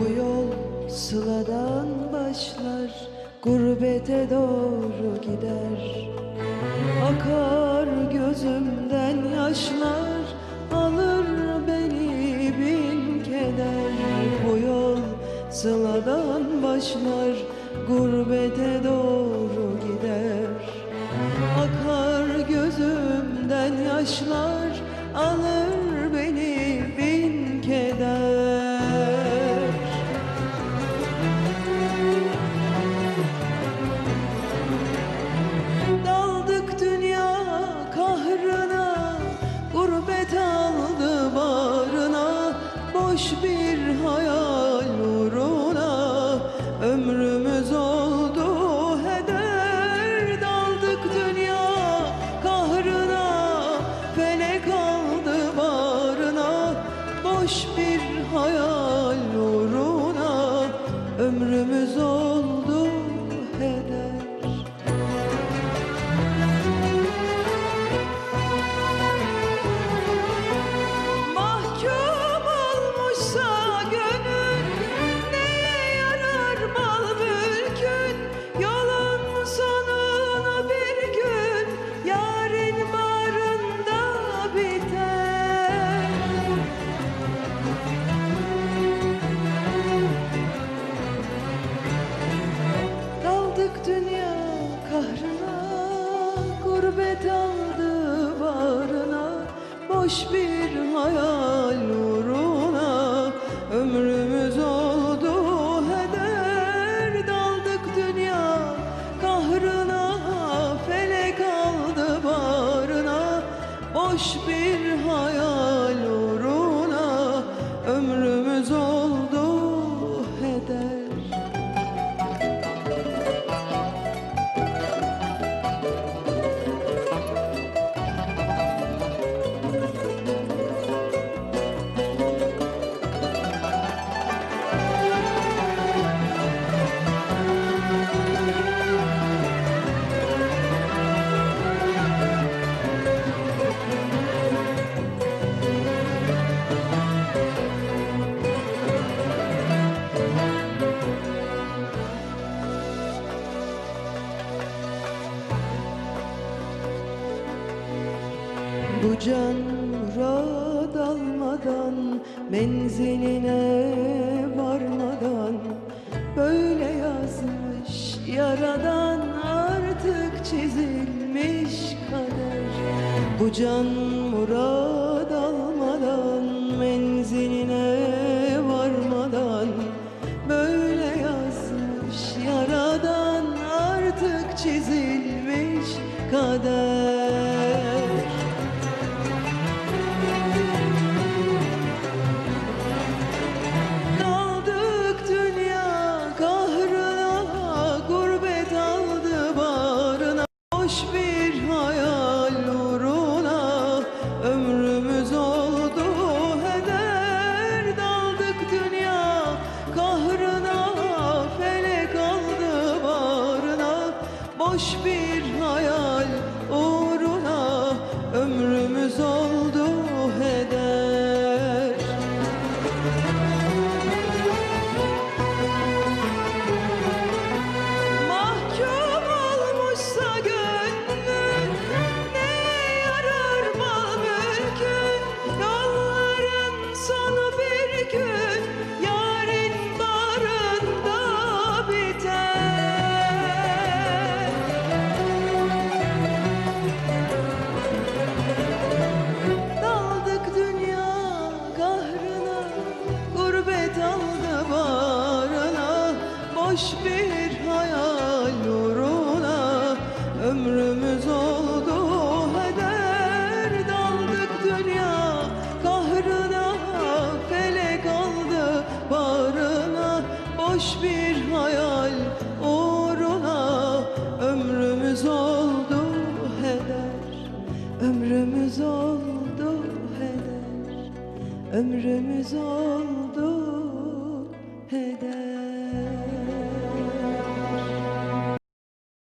Bu yol sıladan başlar Gurbete doğru gider. Akar gözümden yaşlar Alır beni bin keder. Bu yol sıladan başlar Gurbete doğru gider. Akar gözümden yaşlar Alır Ömrümüz oldu heder Daldık dünya kahrına. Felek aldı barına Boş bir hayal uğruna. Ömrümüz oldu Boş bir hayal uğruna. Ömrümüz oldu heder Daldık dünya. Kahrına Felek aldı barına Boş bir hayal Bu can murad almadan Menziline varmadan Böyle yazmış yaradan Artık çizilmiş kader. Bu can murad almadan Menziline varmadan Böyle yazmış yaradan Artık çizilmiş kader Boş bir Ömrümüz oldu heder Daldık dünya. Kahrına Felek aldı barına Boş bir hayal uğruna. Ömrümüz oldu heder. Ömrümüz oldu heder. Ömrümüz oldu